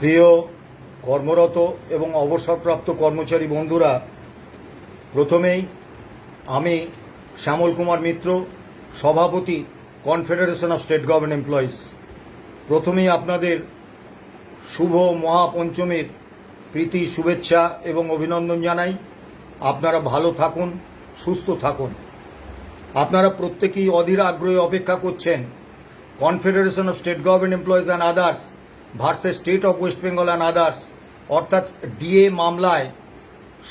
প্রিয় কর্মরত এবং অবসরপ্রাপ্ত কর্মচারী বন্ধুরা, প্রথমেই আমি শ্যামল কুমার মিত্র, সভাপতি confederation of state government employees প্রথমেই আপনাদের শুভ মহাপঞ্চমীর প্রীতি, শুভেচ্ছা এবং অভিনন্দন জানাই। আপনারা ভালো থাকুন, সুস্থ থাকুন। আপনারা প্রত্যেকেই অধীর আগ্রহে অপেক্ষা করছেন confederation of state government employees and others versus state of West Bengal and others অর্থাৎ ডিএ মামলায়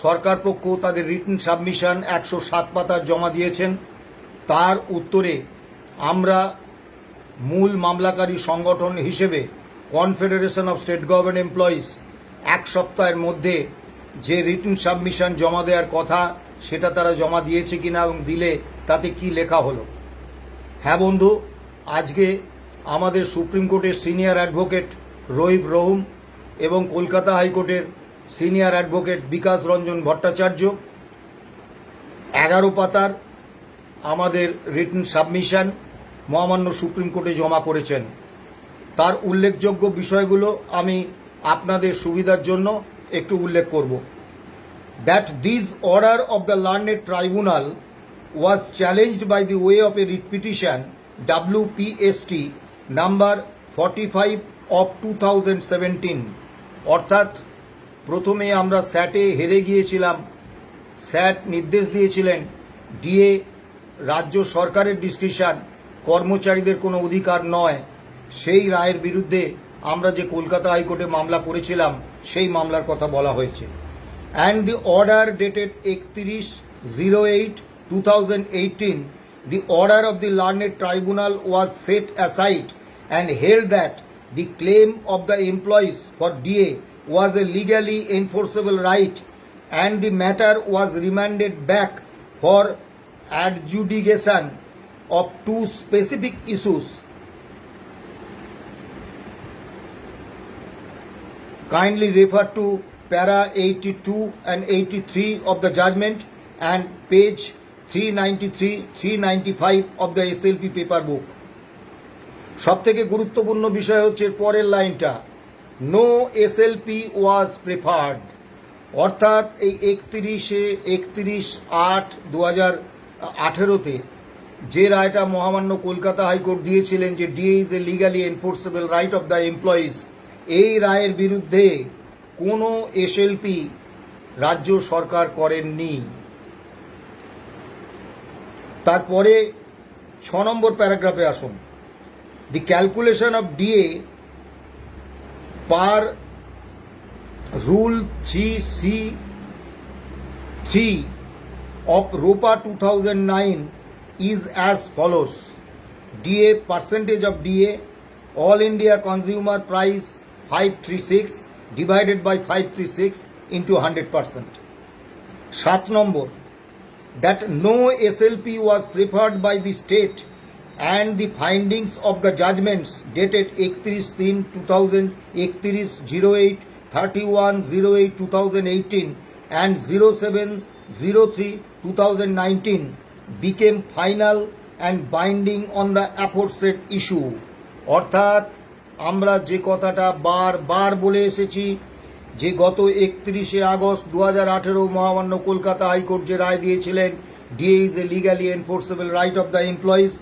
সরকার পক্ষ তাদের রিটার্ন সাবমিশন একশো সাত পাতা জমা দিয়েছেন। তার উত্তরে আমরা মূল মামলাকারী সংগঠন হিসেবে confederation of state government employees এক সপ্তাহের মধ্যে যে রিটার্ন সাবমিশন জমা দেওয়ার কথা সেটা তারা জমা দিয়েছে কিনা এবং দিলে তাতে কি লেখা হলো। হ্যাঁ বন্ধু, আজকে আমাদের সুপ্রিম কোর্টের সিনিয়র অ্যাডভোকেট রহিব রহুম এবং কলকাতা হাইকোর্টের সিনিয়র অ্যাডভোকেট বিকাশ রঞ্জন ভট্টাচার্য। এগারো পাতার আমাদের রিটার্ন সাবমিশন মহামান্য সুপ্রিম কোর্টে জমা করেছেন। তার উল্লেখযোগ্য বিষয়গুলো আমি আপনাদের সুবিধার জন্য একটু উল্লেখ করব। That this order that this order of the learned tribunal was challenged by the way of a number petition WPST 45 of 2017 অর্থাৎ প্রথমে আমরা স্যাটে হেরে গিয়েছিলাম। স্যাট নির্দেশ দিয়েছিলেন ডিএ রাজ্য সরকারের ডিসক্রিপশন কর্মচারীদের কোনো অধিকার নয়। সেই রায়ের বিরুদ্ধে আমরা যে কলকাতা হাইকোর্টে মামলা করেছিলাম সেই মামলার কথা বলা হয়েছে। And the order dated 3108-2018, the order of the learned tribunal was set aside and held that the claim of the employees for DA was a legally enforceable right and the matter was remanded back for adjudication of two specific issues kindly refer to para 82 and 83 of the judgment and page 393 395 of the SLP paper book সব থেকে গুরুত্বপূর্ণ বিষয় হচ্ছে পরের লাইনটা। No SLP ওয়াজ preferred অর্থাৎ এই একত্রিশে, একত্রিশ আট দু হাজার আঠেরোতে যে রায়টা মহামান্য কলকাতা হাইকোর্ট দিয়েছিলেন যে DA is a legally enforceable right of the employees এই রায়ের বিরুদ্ধে কোনো এসএলপি রাজ্য সরকার করেননি। তারপরে ছ নম্বর প্যারাগ্রাফে আসুন। Calculation of DA per rule three C of ROPA 2009 is as follows. DA percentage of DA All India Consumer Price 536 divided by 536 into 100%. সাত নম্বর that no SLP was preferred by the state and the findings of the judgments dated 31 3 2000 31 08 31 08 2018 and 07 03 2019 became final and binding on the aforesaid issue. অর্থাৎ, আমরা যে কথাটা বারবার বলে এসেছি যে গত একত্রিশে আগস্ট দু হাজার আঠেরো মহামান্য কলকাতা হাইকোর্ট যে রায় দিয়েছিলেন DA is a legally enforceable right of the employees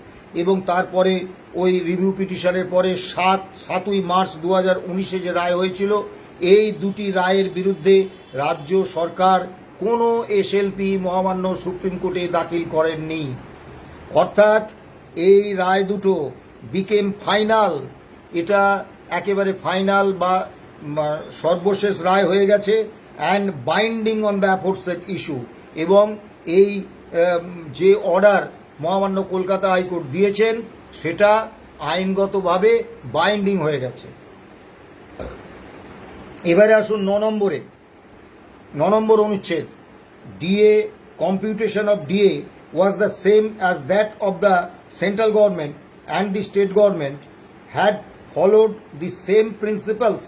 এবং তারপরে ওই রিভিউ পিটিশনের পরে সাত, সাতই মার্চ দু হাজার উনিশে যে রায় হয়েছিল, এই দুটি রায়ের বিরুদ্ধে রাজ্য সরকার কোনো এসএলপি মহামান্য সুপ্রিম কোর্টে দাখিল করেননি। অর্থাৎ এই রায় দুটো বিকেম ফাইনাল এটা একেবারে ফাইনাল বা সর্বশেষ রায় হয়ে গেছে and binding on the aforesaid issue এবং এই যে অর্ডার মহামান্য কলকাতা হাইকোর্ট দিয়েছেন, সেটা আইনগতভাবে বাইন্ডিং হয়ে গেছে। এবারে আসুন ন নম্বরে। ন নম্বর অনুচ্ছেদ। DA computation of DA was the same as that of the central government and the state government had followed the same principles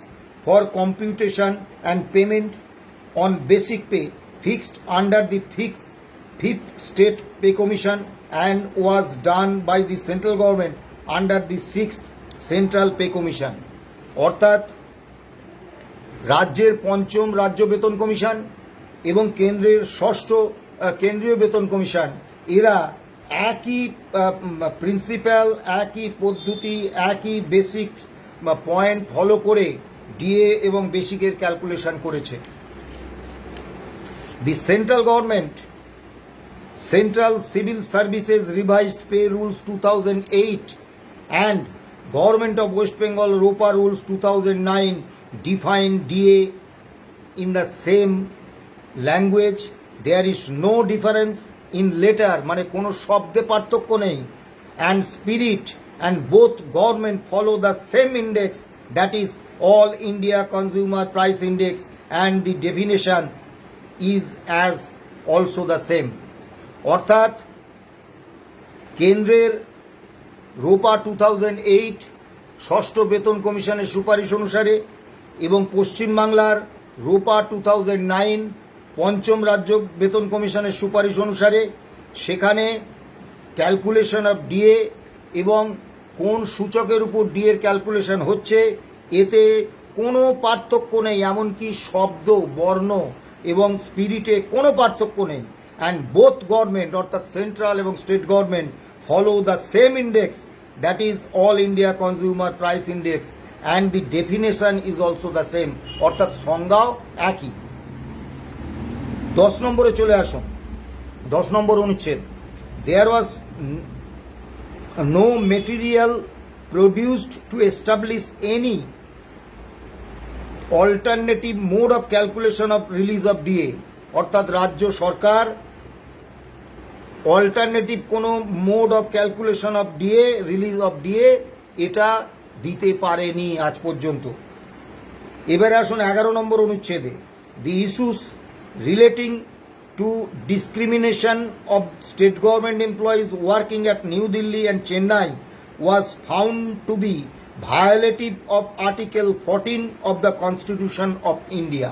for computation and payment on basic pay fixed under the fixed, fifth state pay commission and was done by the central government under the sixth central pay commission. অর্থাৎ রাজ্যের পঞ্চম রাজ্য বেতন commission এবং কেন্দ্রের ষষ্ঠ কেন্দ্রীয় বেতন কমিশন এরা একই প্রিন্সিপাল একই পদ্ধতি, একই বেসিক পয়েন্ট ফলো করে ডিএ এবং বেসিকের ক্যালকুলেশন করেছে। The central government Central Civil Services Revised Pay Rules 2008 and Government of West Bengal ROPA Rules 2009 define DA in the same language. There is no difference in letter মানে কোনো শব্দে পার্থক্য নেই and spirit and both government follow the same index that is all India Consumer Price Index and the definition is as also the same. অর্থাৎ কেন্দ্রের ROPA two thousand eight ষষ্ঠ বেতন কমিশনের সুপারিশ অনুসারে এবং পশ্চিমবাংলার রোপা টু নাইন পঞ্চম রাজ্য বেতন কমিশনের সুপারিশ অনুসারে সেখানে ক্যালকুলেশন অফ ডিএ এবং কোন সূচকের উপর ডিএর ক্যালকুলেশন হচ্ছে, এতে কোনো পার্থক্য নেই, এমনকি শব্দ, বর্ণ এবং স্পিরিটে কোনো পার্থক্য নেই। অ্যান্ড বোথ গভর্নমেন্ট অর্থাৎ সেন্ট্রাল এবং state government follow the same index that is all India consumer price index and the definition is also the same অর্থাৎ সংজ্ঞাও একই। দশ নম্বরে চলে আসুন। দশ নম্বর অনুচ্ছেদ। There was no material produced to establish any alternative mode of calculation of release of DA অর্থাৎ রাজ্য সরকার অল্টারনেটিভ কোনো mode of calculation of DA release of DA এটা দিতে পারেনি আজ পর্যন্ত। এবারে আসুন এগারো নম্বর অনুচ্ছেদে। The issues relating to discrimination of state government employees working at New Delhi and Chennai was found to be violative of article fourteen of the constitution of India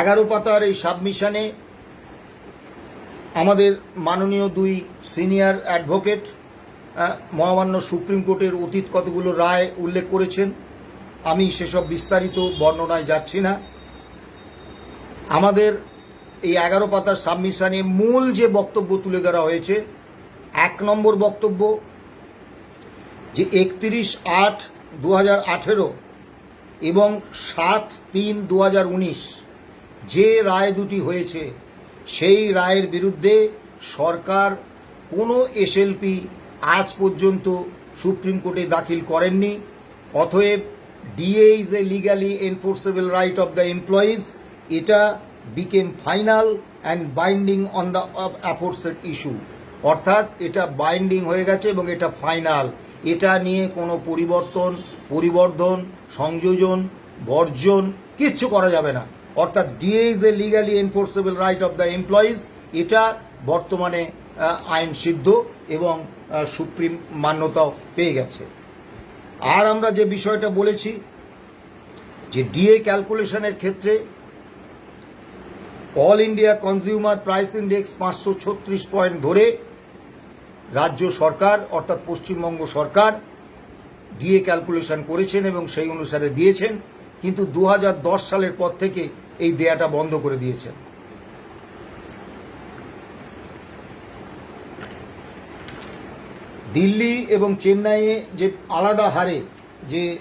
এগারো পাতার এই সাবমিশনে আমাদের মাননীয় দুই সিনিয়র অ্যাডভোকেট মহামান্য সুপ্রিম কোর্টের অতীত কতগুলো রায় উল্লেখ করেছেন, আমি সেসব বিস্তারিত বর্ণনায় যাচ্ছি না। আমাদের এই এগারো পাতার সাবমিশনে মূল যে বক্তব্য তুলে ধরা হয়েছে, এক নম্বর বক্তব্য, যে একত্রিশ আট দু হাজার আঠেরো এবং সাত তিন দু হাজার উনিশ যে রায় দুটি হয়েছে সেই রায়ের বিরুদ্ধে সরকার কোনো এসএলপি আজ পর্যন্ত সুপ্রিম কোর্টে দাখিল করেননি। অতএব DA is a legally enforceable right of the employees এটা became final and binding on the aforesaid issue অর্থাৎ এটা বাইন্ডিং হয়ে গেছে এবং এটা ফাইনাল এটা নিয়ে কোনো পরিবর্তন, পরিবর্ধন, সংযোজন, বর্জন কিচ্ছু করা যাবে না। অর্থাৎ DA is a legally enforceable right of the employees এটা বর্তমানে আইন সিদ্ধ এবং সুপ্রিম মান্যতাও পেয়ে গেছে। আর আমরা যে বিষয়টা বলেছি যে ডিএ ক্যালকুলেশনের ক্ষেত্রে all India consumer price index পাঁচশো ছত্রিশ পয়েন্ট ধরে রাজ্য সরকার অর্থাৎ পশ্চিমবঙ্গ সরকার ডিএ ক্যালকুলেশন করেছেন এবং সেই অনুসারে দিয়েছেন। কিন্তু দু হাজার দশ সালের পর থেকে এই দেয়াটা বন্ধ করে দিয়েছেন দিল্লি এবং চেন্নাইয়ে যে আলাদা হারে যে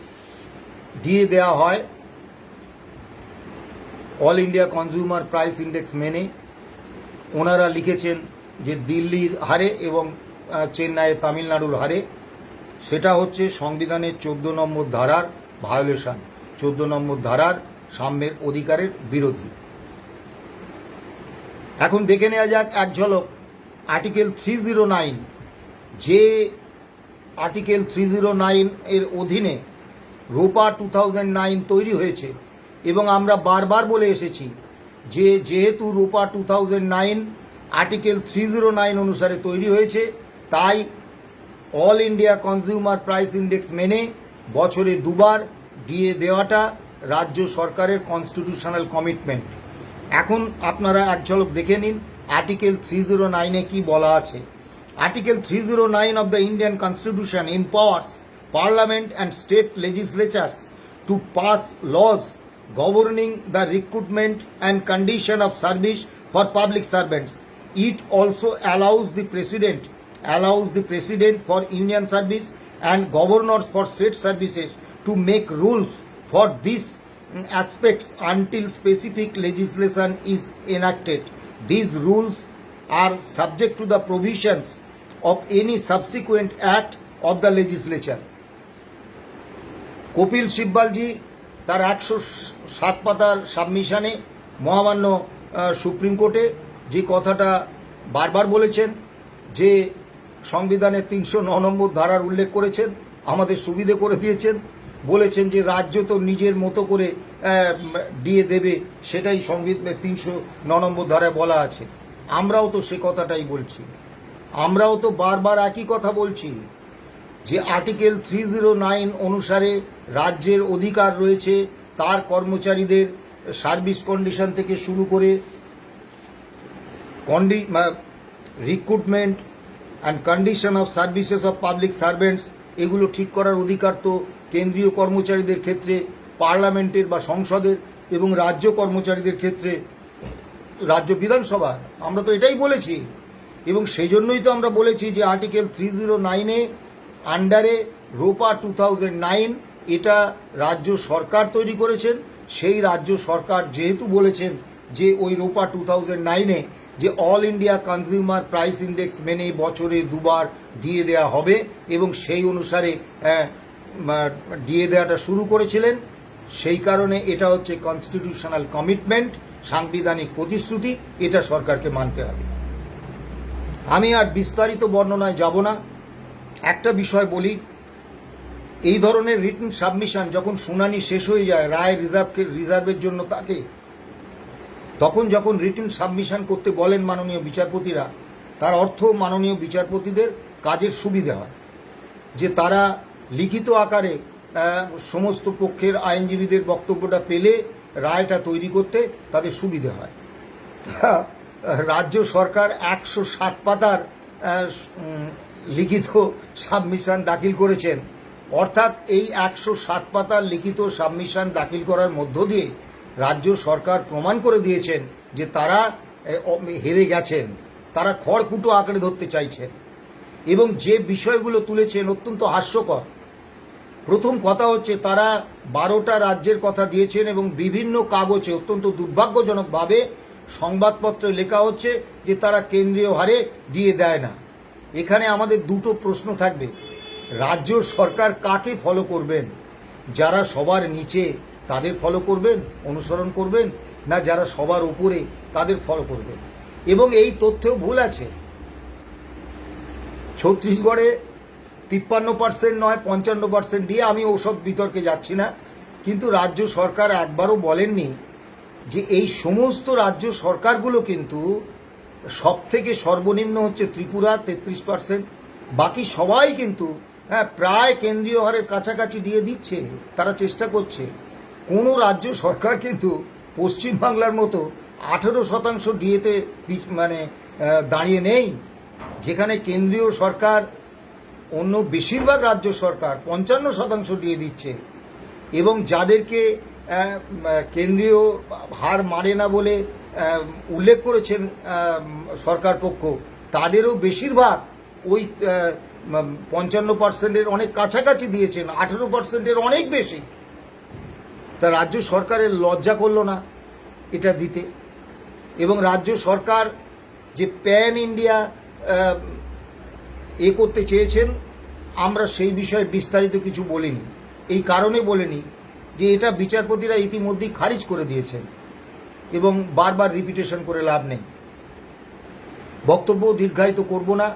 ডিএ দেওয়া হয় all India consumer price index মেনে ওনারা লিখেছেন যে দিল্লির হারে এবং চেন্নাইয়ে তামিলনাড়ুর হারে, সেটা হচ্ছে সংবিধানের চোদ্দ নম্বর ধারার ভায়োলেশন চোদ্দ নম্বর ধারার সাম্যের অধিকারের বিরোধী। এখন দেখে নেওয়া যাক এক ঝলক, আর্টিকেল থ্রি জিরো নাইন, যে আর্টিকেল থ্রি জিরো নাইন এর অধীনে রোপা টু থাউজেন্ড নাইন তৈরি হয়েছে এবং আমরা বারবার বলে এসেছি যে যেহেতু ROPA two thousand nine article three zero nine অনুসারে তৈরি হয়েছে, তাই all India consumer price index মেনে বছরে দুবার দিয়ে দেওয়াটা রাজ্য সরকারের কনস্টিটিউশনাল কমিটমেন্ট এখন আপনারা এক ঝলক দেখে নিন আর্টিকেল থ্রি জিরো নাইনে কী বলা আছে। Article three zero nine of the Indian constitution empowers parliament and state legislatures to pass laws governing the recruitment and condition of service for public servants it also allows the president allows the president for union service and governor for state services to make rules for these mm, aspects until specific legislation is enacted. These rules are subject to the provisions of any subsequent act of the legislature. Kapil সিব্বালজি তার একশো সাত পাতার সাবমিশনে মহামান্য supreme কোর্টে যে কথাটা বারবার বলেছেন যে সংবিধানের তিনশো নম্বর ধারার উল্লেখ করেছেন আমাদের সুবিধে করে দিয়েছেন বলেছেন যে রাজ্য তো নিজের মতো করে দিয়ে দেবে, সেটাই সংবিধানের তিনশো ন নম্বর ধারায় বলা আছে। আমরাও তো সে কথাটাই বলছি। আমরাও তো বারবার একই কথা বলছি যে আর্টিকেল থ্রি জিরো নাইন অনুসারে রাজ্যের অধিকার রয়েছে, তার কর্মচারীদের সার্ভিস কন্ডিশন থেকে শুরু করে কন্ডি recruitment and condition of services of public servants এগুলো ঠিক করার অধিকার তো কেন্দ্রীয় কর্মচারীদের ক্ষেত্রে, পার্লামেন্টের বা সংসদের এবং রাজ্য কর্মচারীদের ক্ষেত্রে, রাজ্য বিধানসভার। আমরা তো এটাই বলেছি। এবং সেই জন্যই তো আমরা বলেছি যে আর্টিকেল থ্রি জিরো নাইনে, আন্ডারে রোপা টু নাইন, এটা রাজ্য সরকার তৈরি করেছেন। সেই রাজ্য সরকার যেহেতু বলেছেন যে ওই রোপা টু থাউজেন্ড নাইনে যে all India consumer price index মেনে বছরে দুবার দিয়ে দেওয়া হবে এবং সেই অনুসারে দিয়ে দেওয়াটা শুরু করেছিলেন। সেই কারণে এটা হচ্ছে কনস্টিটিউশনাল কমিটমেন্ট সাংবিধানিক প্রতিশ্রুতি, এটা সরকারকে মানতে হবে। আমি আর বিস্তারিত বর্ণনায় যাব না। একটা বিষয় বলি, এই ধরনের রিটার্ন সাবমিশন যখন শুনানি শেষ হয়ে যায়, রায় রিজার্ভকে রিজার্ভের জন্য তাকে তখন যখন রিটার্ন সাবমিশন করতে বলেন মাননীয় বিচারপতিরা, তার অর্থ মাননীয় বিচারপতিদের কাজের সুবিধে হয়। যে তারা লিখিত আকারে সমস্ত পক্ষের আইনজীবীদের বক্তব্যটা পেলে, রায়টা তৈরি করতে তাদের সুবিধে হয়। রাজ্য সরকার একশো সাত পাতার লিখিত সাবমিশন দাখিল করেছেন। অর্থাৎ এই একশো সাত পাতার লিখিত সাবমিশন দাখিল করার মধ্য দিয়ে রাজ্য সরকার প্রমাণ করে দিয়েছেন যে তারা হেরে গেছেন। তারা খড়কুটো আঁকড়ে ধরতে চাইছেন। এবং যে বিষয়গুলো তুলেছেন অত্যন্ত হাস্যকর। প্রথম কথা হচ্ছে, তারা বারোটা রাজ্যের কথা দিয়েছেন এবং বিভিন্ন কাগজে অত্যন্ত দুর্ভাগ্যজনকভাবে সংবাদপত্রে লেখা হচ্ছে যে তারা কেন্দ্রীয় হারে দিয়ে দেয় না। এখানে আমাদের দুটো প্রশ্ন থাকবে। রাজ্য সরকার কাকে ফলো করবেন? যারা সবার নিচে তাদের ফলো করবেন, অনুসরণ করবেন, না যারা সবার উপরে তাদের ফলো করবেন। এবং এই তথ্যেও ভুল আছে। ছত্তিশগড়ে তিপ্পান্ন পার্সেন্ট নয়, পঞ্চান্ন পার্সেন্ট দিয়ে আমি ওসব বিতর্কে যাচ্ছি না। কিন্তু রাজ্য সরকার একবারও বলেননি যে এই সমস্ত রাজ্য সরকারগুলো কিন্তু সব থেকে সর্বনিম্ন হচ্ছে ত্রিপুরা, তেত্রিশ পার্সেন্ট বাকি সবাই কিন্তু হ্যাঁ প্রায় কেন্দ্রীয় হারের কাছাকাছি দিয়ে দিচ্ছে, তারা চেষ্টা করছে। কোনো রাজ্য সরকার কিন্তু পশ্চিমবাংলার মতো আঠেরো শতাংশ ডিএতে মানে দাঁড়িয়ে নেই। যেখানে কেন্দ্রীয় সরকার, অন্য বেশিরভাগ রাজ্য সরকার পঞ্চান্ন শতাংশ দিয়ে দিচ্ছে এবং যাদেরকে কেন্দ্রীয় হার মারে না বলে উল্লেখ করেছেন সরকার পক্ষ, তাদেরও বেশিরভাগ ওই পঞ্চান্ন পার্সেন্টের অনেক কাছাকাছি দিয়েছেন। আঠেরো পার্সেন্টের অনেক বেশি। তা রাজ্য সরকারের লজ্জা করল না এটা দিতে। এবং রাজ্য সরকার যে প্যান ইন্ডিয়া এ করতে চেয়েছেন, আমরা সেই বিষয়ে বিস্তারিত কিছু বলিনি। এই কারণে বলিনি যে এটা বিচারপতিরা ইতিমধ্যেই খারিজ করে দিয়েছেন এবং বারবার রিপিটেশন করে লাভ নেই। বক্তব্য দীর্ঘায়িত করব না।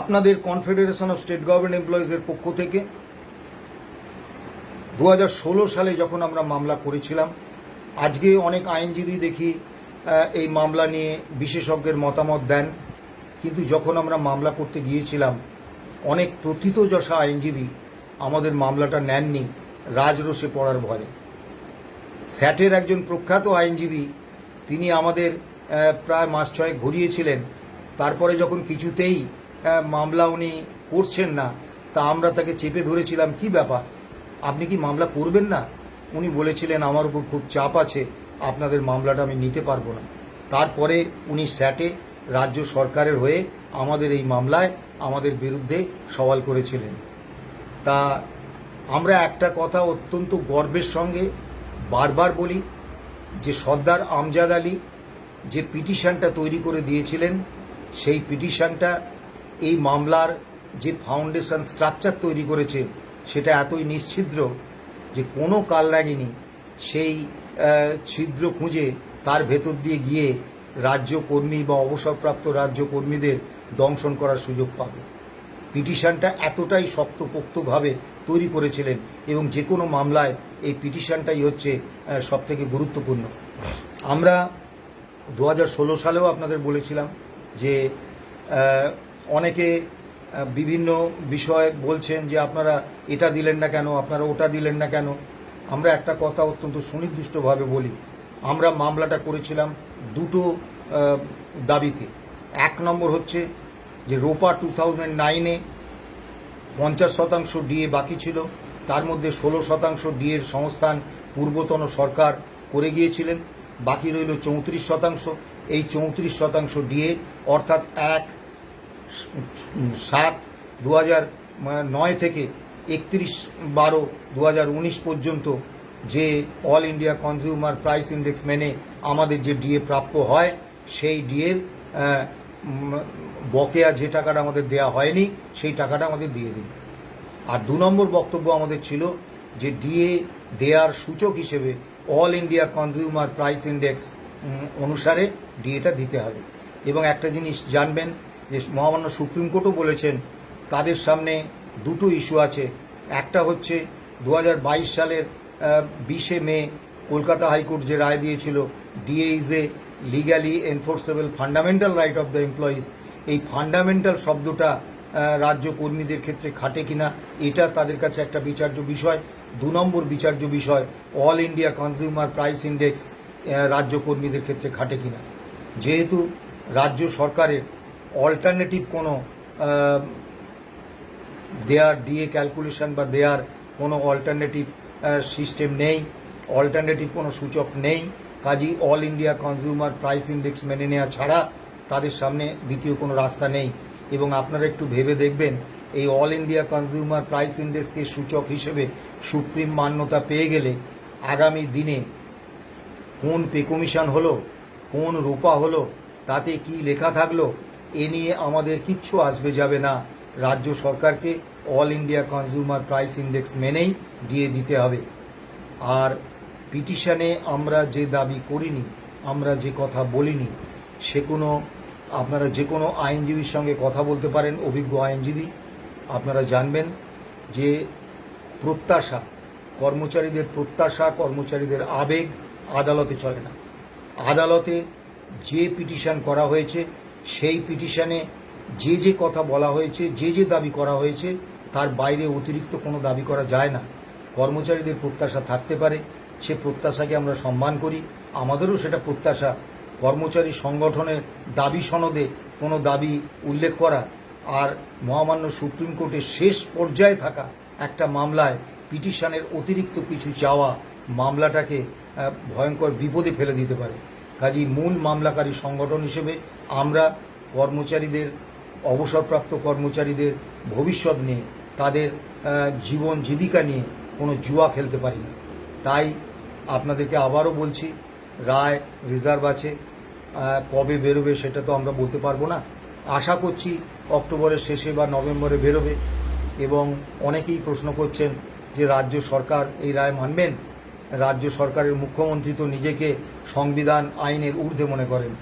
আপনাদের কনফেডারেশন অফ স্টেট গভর্নমেন্ট এমপ্লয়িজের পক্ষ থেকে দু হাজার ষোলো সালে যখন আমরা মামলা করেছিলাম, আজকে অনেক আইনজীবী দেখি এই মামলা নিয়ে বিশেষজ্ঞের মতামত দেন। কিন্তু যখন আমরা মামলা করতে গিয়েছিলাম, অনেক প্রথিতযশা আইনজীবী আমাদের মামলাটা নেননি, রাজরোষে পড়ার ভয়ে। স্যাটের একজন প্রখ্যাত আইনজীবী, তিনি আমাদের প্রায় মাস ছয়েক ঘুরিয়েছিলেন। তারপরে যখন কিছুতেই মামলা উনি করছেন না, তা আমরা তাকে চেপে ধরেছিলাম, কি ব্যাপার? আপনি কি মামলা করবেন না? উনি বলেছিলেন, আমার উপর খুব চাপ আছে, আপনাদের মামলাটা আমি নিতে পারব না। তারপরে উনি স্যাটে রাজ্য সরকারের হয়ে আমাদের এই মামলায় আমাদের বিরুদ্ধে সওয়াল করেছিলেন। তা আমরা একটা কথা অত্যন্ত গর্বের সঙ্গে বারবার বলি, যে সর্দার আমজাদ আলী যে পিটিশনটা তৈরি করে দিয়েছিলেন, সেই পিটিশনটা এই মামলার যে ফাউন্ডেশন স্ট্রাকচার তৈরি করেছে সেটা এতই নিশ্ছিদ্র যে কোনো কালনাগিনী সেই ছিদ্র খুঁজে তার ভেতর দিয়ে গিয়ে রাজ্য কর্মী বা অবসরপ্রাপ্ত রাজ্য কর্মীদের দংশন করার সুযোগ পাবে। পিটিশনটা এতটাই শক্তপোক্তভাবে তৈরি করেছিলেন এবং যে কোনো মামলায় এই পিটিশনটাই হচ্ছে সব থেকে গুরুত্বপূর্ণ। আমরা দু সালেও আপনাদের বলেছিলাম যে অনেকে বিভিন্ন বিষয় বলছেন যে আপনারা এটা দিলেন না কেন, আপনারা ওটা দিলেন না কেন। আমরা একটা কথা অত্যন্ত সুনির্দিষ্টভাবে বলি। আমরা মামলাটা করেছিলাম দুটো দাবিতে। এক নম্বর হচ্ছে যে রোপা টু থাউজেন্ড নাইনে পঞ্চাশ শতাংশ ডিএ বাকি ছিল। তার মধ্যে ষোলো শতাংশ ডিএর সংস্থান পূর্বতন সরকার করে গিয়েছিলেন। বাকি রইল চৌত্রিশ শতাংশ। এই চৌত্রিশ শতাংশ ডিএ, অর্থাৎ এক সাত দু হাজার নয় থেকে একত্রিশ বারো দু পর্যন্ত যে all India consumer price index মেনে আমাদের যে ডিএ প্রাপ্য হয়, সেই ডিএর বকেয়া যে টাকাটা আমাদের দেয়া হয়নি, সেই টাকাটা আমাদের দিয়ে দিন। আর দু নম্বর বক্তব্য আমাদের ছিল যে ডিএ দেয়ার সূচক হিসেবে all India consumer price index অনুসারে ডিএটা দিতে হবে। এবং একটা জিনিস জানবেন যে মহামান্য সুপ্রিম কোর্টও বলেছেন, তাদের সামনে দুটো ইস্যু আছে। একটা হচ্ছে দু হাজার বাইশ সালের বিশে মে কলকাতা হাইকোর্ট যে রায় দিয়েছিল DA is a legally enforceable fundamental right of the employees এই ফান্ডামেন্টাল শব্দটা রাজ্য কর্মীদের ক্ষেত্রে খাটে কিনা, এটা তাদের কাছে একটা বিচার্য বিষয়, দু নম্বর বিচার্য বিষয় all India consumer price index রাজ্য কর্মীদের ক্ষেত্রে খাটে কিনা। যেহেতু রাজ্য সরকারের অল্টারনেটিভ কোনো দেয়ার ডিএ ক্যালকুলেশন বা দেয়ার কোনো অল্টারনেটিভ সিস্টেম নেই অল্টারনেটিভ কোনো সূচক নেই। কাজেই all India consumer price index মেনে নেওয়া ছাড়া তাদের সামনে দ্বিতীয় কোনো রাস্তা নেই। এবং আপনারা একটু ভেবে দেখবেন, এই অল ইন্ডিয়া কনজিউমার প্রাইস ইন্ডেক্সকে সূচক হিসেবে সুপ্রিম মান্যতা পেয়ে গেলে আগামী দিনে কোন পে কমিশন হলো, কোন রূপা হলো, তাতে কি লেখা থাকল এ নিয়ে আমাদের কিচ্ছু আসবে যাবে না। রাজ্য সরকারকে all India consumer price index মেনেই দিয়ে দিতে হবে। আর পিটিশানে আমরা যে দাবি করিনি, আমরা যে কথা বলিনি, সে কোনো, আপনারা যে কোনো আইনজীবীর সঙ্গে কথা বলতে পারেন, অভিজ্ঞ আইনজীবী। আপনারা জানবেন যে প্রত্যাশা, কর্মচারীদের প্রত্যাশা, কর্মচারীদের আবেগ আদালতে চলে না। আদালতে যে পিটিশন করা হয়েছে সেই পিটিশনে যে যে কথা বলা হয়েছে, যে যে দাবি করা হয়েছে, তার বাইরে অতিরিক্ত কোনো দাবি করা যায় না। কর্মচারীদের প্রত্যাশা থাকতে পারে, সে প্রত্যাশাকে আমরা সম্মান করি। আমাদেরও সেটা প্রত্যাশা। কর্মচারী সংগঠনের দাবি সনদে কোনো দাবি উল্লেখ করা আর মহামান্য সুপ্রিম কোর্টের শেষ পর্যায়ে থাকা একটা মামলায় পিটিশনের অতিরিক্ত কিছু চাওয়া মামলাটাকে ভয়ঙ্কর বিপদে ফেলে দিতে পারে। কাজেই মূল মামলাকারী সংগঠন হিসেবে আমরা কর্মচারীদের, অবসরপ্রাপ্ত কর্মচারীদের ভবিষ্যৎ নিয়ে, তাদের জীবন জীবিকা নিয়ে কোনো জুয়া খেলতে পারি না। তাই আপনাদেরকে আবারও বলছি, রায় রিজার্ভ আছে। কবে বেরোবে সেটা তো আমরা বলতে পারব না। আশা করছি অক্টোবরের শেষে বা নভেম্বরে বেরোবে এবং অনেকেই প্রশ্ন করছেন যে রাজ্য সরকার এই রায় মানবেন? রাজ্য সরকারের মুখ্যমন্ত্রী তো নিজেকে সংবিধান আইনের ঊর্ধ্বে মনে করেন।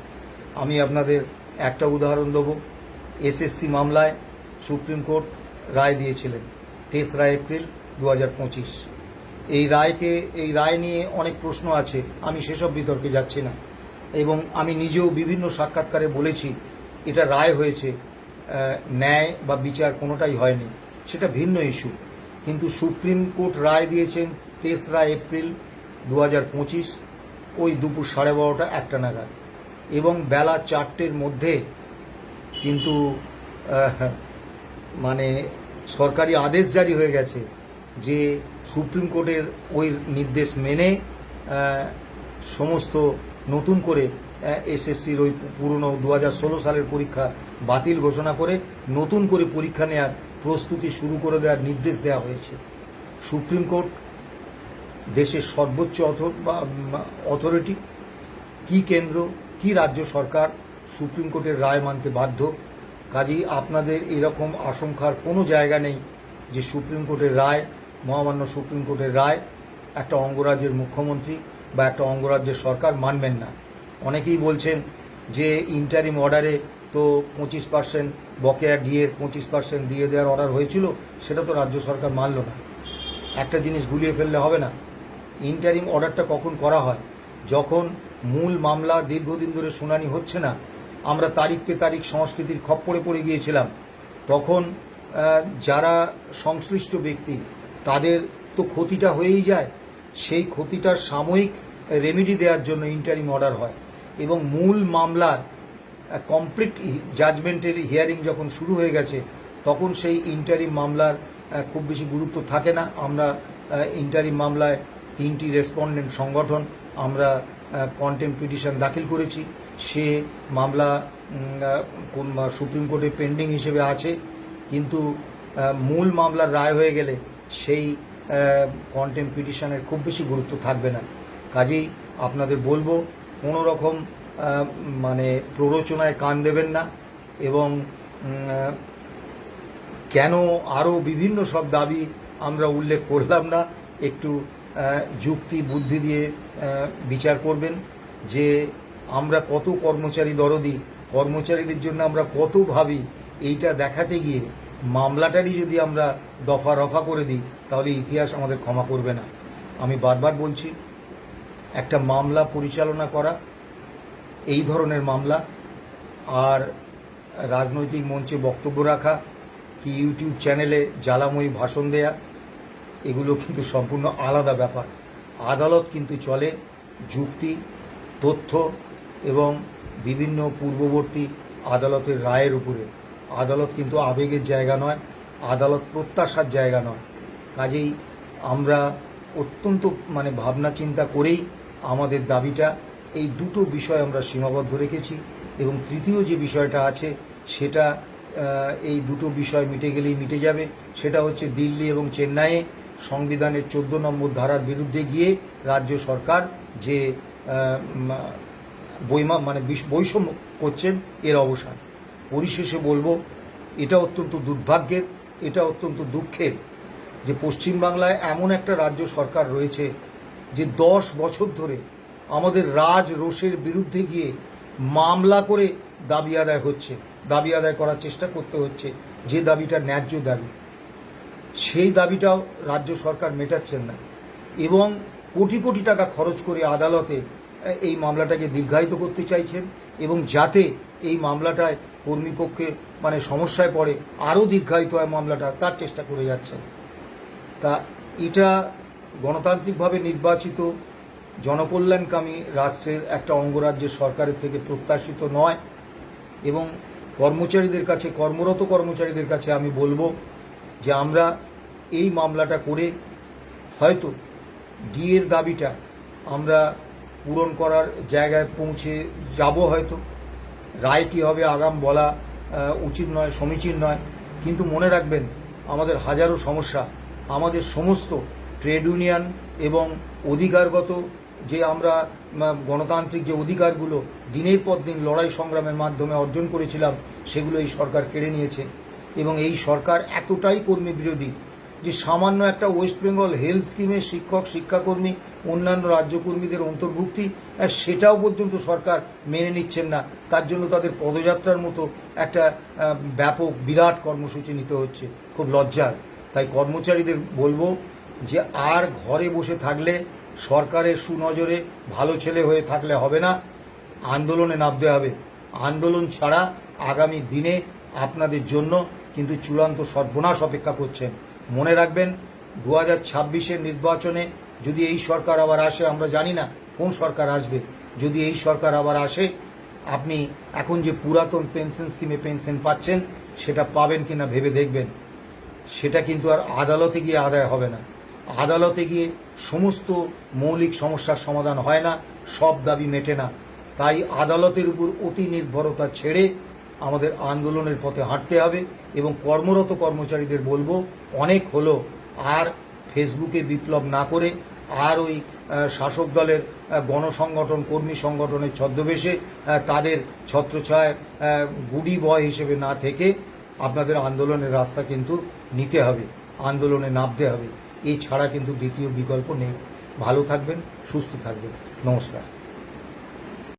আমি আপনাদের একটা উদাহরণ দেব। এসএসসি মামলায় সুপ্রিম কোর্ট রায় দিয়েছিলেন তেসরা এপ্রিল দু হাজার পঁচিশ। এই রায়কে, এই রায় নিয়ে অনেক প্রশ্ন আছে, আমি সেসব বিতর্কে যাচ্ছি না। এবং আমি নিজেও বিভিন্ন সাক্ষাৎকারে বলেছি, এটা রায় হয়েছে ন্যায় বা বিচার কোনোটাই হয়নি, সেটা ভিন্ন ইস্যু। কিন্তু সুপ্রিম কোর্ট রায় দিয়েছেন তেসরা এপ্রিল দু হাজার পঁচিশ, ওই দুপুর সাড়ে বারোটা একটা নাগাদ। এবং বেলা চারটের মধ্যে কিন্তু মানে সরকারি আদেশ জারি হয়ে গেছে যে সুপ্রিম কোর্টের ওই নির্দেশ মেনে সমস্ত নতুন করে এসএসসির ওই পুরনো দু হাজার ষোলো সালের পরীক্ষা বাতিল ঘোষণা করে নতুন করে পরীক্ষা নেওয়ার প্রস্তুতি শুরু করে দেওয়ার নির্দেশ দেওয়া হয়েছে। সুপ্রিম কোর্ট দেশের সর্বোচ্চ অথরিটি, কি কেন্দ্র কি রাজ্য সরকার সুপ্রিম কোর্টের রায় মানতে বাধ্য? কাজেই আপনাদের এরকম আশঙ্কার কোনো জায়গা নেই যে সুপ্রিম কোর্টের রায়, মহামান্য সুপ্রিম কোর্টের রায় একটা অঙ্গরাজ্যের মুখ্যমন্ত্রী বা একটা অঙ্গরাজ্যের সরকার মানবেন না। অনেকেই বলছেন যে ইন্টারিম অর্ডারে তো পঁচিশ পার্সেন্ট বকেয়া ডিএর পঁচিশ পার্সেন্ট দিয়ে দেওয়ার অর্ডার হয়েছিল, সেটা তো রাজ্য সরকার মানল না। একটা জিনিস গুলিয়ে ফেললে হবে না। ইন্টারিম অর্ডারটা কখন করা হয়? যখন মূল মামলা দীর্ঘদিন ধরে শুনানি হচ্ছে না, আমরা তারিখ পে তারিখ সংস্কৃতির খপ্পরে পড়ে গিয়েছিলাম, তখন যারা সংশ্লিষ্ট ব্যক্তি, তাদের তো ক্ষতিটা হয়েই যায়। সেই ক্ষতিটার সাময়িক রেমেডি দেওয়ার জন্য ইন্টারিম অর্ডার হয় এবং মূল মামলার কমপ্লিট জাজমেন্টের হিয়ারিং যখন শুরু হয়ে গেছে, তখন সেই ইন্টারিম মামলার খুব বেশি গুরুত্ব থাকে না। আমরা ইন্টারিম মামলায় তিনটি রেসপন্ডেন্ট সংগঠন আমরা কন্টেম পিটিশন দাখিল করেছি। সে মামলা সুপ্রিম কোর্টে পেন্ডিং হিসেবে আছে। কিন্তু মূল মামলার রায় হয়ে গেলে সেই কন্টেম পিটিশনের খুব বেশি গুরুত্ব থাকবে না। কাজেই আপনাদের বলব, কোনো রকম মানে প্ররোচনায় কান দেবেন না এবং কেন আরও বিভিন্ন সব দাবি আমরা উল্লেখ করলাম না, একটু যুক্তি, বুদ্ধি দিয়ে বিচার করবেন যে আমরা কত কর্মচারী দরদি, কর্মচারীদের জন্য আমরা কত ভাবি। এইটা দেখাতে গিয়ে মামলাটারই যদি আমরা দফা রফা করে দিই, তাহলে ইতিহাস আমাদের ক্ষমা করবে না। আমি বারবার বলছি, একটা মামলা পরিচালনা করা, এই ধরনের মামলা, আর রাজনৈতিক মঞ্চে বক্তব্য রাখা, কি ইউটিউব চ্যানেলে জ্বালাময়ী ভাষণ দেয়া এগুলো কিন্তু সম্পূর্ণ আলাদা ব্যাপার। আদালত কিন্তু চলে, যুক্তি, তথ্য এবং বিভিন্ন পূর্ববর্তী আদালতের রায়ের উপরে। আদালত কিন্তু আবেগের জায়গা নয়, আদালত প্রত্যাশার জায়গা নয়। কাজেই আমরা অত্যন্ত মানে ভাবনা চিন্তা করেই আমাদের দাবিটা, এই দুটো বিষয় আমরা সীমাবদ্ধ রেখেছি এবং তৃতীয় যে বিষয়টা আছে, সেটা এই দুটো বিষয় মিটে গেলেই মিটে যাবে। সেটা হচ্ছে দিল্লি এবং চেন্নাইয়ে সংবিধানের চোদ্দ নম্বর ধারার বিরুদ্ধে গিয়ে রাজ্য সরকার যে বৈমা মানে বিষ- বৈষম্য করছেন, এর অবসান। পরিশেষে বলব, এটা অত্যন্ত দুর্ভাগ্যের, এটা অত্যন্ত দুঃখের যে পশ্চিমবাংলায় এমন একটা রাজ্য সরকার রয়েছে যে দশ বছর ধরে আমাদের রাজ রোষের বিরুদ্ধে গিয়ে মামলা করে দাবি আদায় হচ্ছে, দাবি আদায় করার চেষ্টা করতে হচ্ছে, যে দাবিটা ন্যায্য দাবি। সেই দাবিটাও রাজ্য সরকার মেটাচ্ছেন না। এবং কোটি কোটি টাকা খরচ করে আদালতে এই মামলাটাকে দীর্ঘায়িত করতে চাইছেন এবং যাতে এই মামলাটায় কর্মীপক্ষে মানে সমস্যায় পড়ে আরও দীর্ঘায়িত হয় মামলাটা, তার চেষ্টা করে যাচ্ছেন। তা এটা গণতান্ত্রিকভাবে নির্বাচিত জনকল্যাণকামী রাষ্ট্রের একটা অঙ্গরাজ্যের সরকারের থেকে প্রত্যাশিত নয় এবং কর্মচারীদের কাছে, কর্মরত কর্মচারীদের কাছে আমি বলব যে আমরা এই মামলাটা করে হয়তো ডিএর দাবিটা আমরা পূরণ করার জায়গায় পৌঁছে যাব হয়তো। রায় কী হবে আগাম বলা উচিত নয়, সমীচীন নয়। কিন্তু মনে রাখবেন, আমাদের হাজারো সমস্যা, আমাদের সমস্ত ট্রেড ইউনিয়ন এবং অধিকারগত যে আমরা গণতান্ত্রিক যে অধিকারগুলো দিনের পর দিন লড়াই সংগ্রামের মাধ্যমে অর্জন করেছিলাম, সেগুলো এই সরকার কেড়ে নিয়েছে। এবং এই সরকার এতটাই কর্মী বিরোধী যে সামান্য একটা ওয়েস্ট বেঙ্গল হেলথ স্কিমে শিক্ষক, শিক্ষাকর্মী, অন্যান্য রাজ্যকর্মীদের অন্তর্ভুক্তি সেটাও পর্যন্ত সরকার মেনে নিচ্ছেন না। তার জন্য তাদের পদযাত্রার মতো একটা ব্যাপক বিরাট কর্মসূচি নিতে হচ্ছে। খুব লজ্জার। তাই কর্মচারীদের বলব যে আর ঘরে বসে থাকলে সরকারের সুনজরে ভালো ছেলে হয়ে থাকলে হবে না। আন্দোলনে নামতে হবে। আন্দোলন ছাড়া আগামী দিনে আপনাদের জন্য কিন্তু চূড়ান্ত সর্বনাশ অপেক্ষা করছেন। মনে রাখবেন দু হাজার ছাব্বিশের নির্বাচনে যদি এই সরকার আবার আসে, আমরা জানি না কোন সরকার আসবে, যদি এই সরকার আবার আসে, আপনি এখন যে পুরাতন পেনশন স্কিমে পেনশন পাচ্ছেন, সেটা পাবেন কিনা ভেবে দেখবেন। সেটা কিন্তু আর আদালতে গিয়ে আদায় হবে না। আদালতে গিয়ে সমস্ত মৌলিক সমস্যার সমাধান হয় না, সব দাবি মেটে না। তাই আদালতের উপর অতি নির্ভরতা ছেড়ে আমাদের আন্দোলনের পথে হাঁটতে হবে এবং কর্মরত কর্মচারীদের বলব, অনেক হলো আর ফেসবুকে বিপ্লব না করে, আর ওই শাসক দলের গণসংগঠন, কর্মী সংগঠনের ছদ্মবেশে তাদের ছত্রছায় গুডি বয় হিসেবে না থেকে আপনাদের আন্দোলনের রাস্তা কিন্তু নিতে হবে, আন্দোলনে নামতে হবে। এছাড়া কিন্তু দ্বিতীয় বিকল্প নেই। ভালো থাকবেন, সুস্থ থাকবেন। নমস্কার।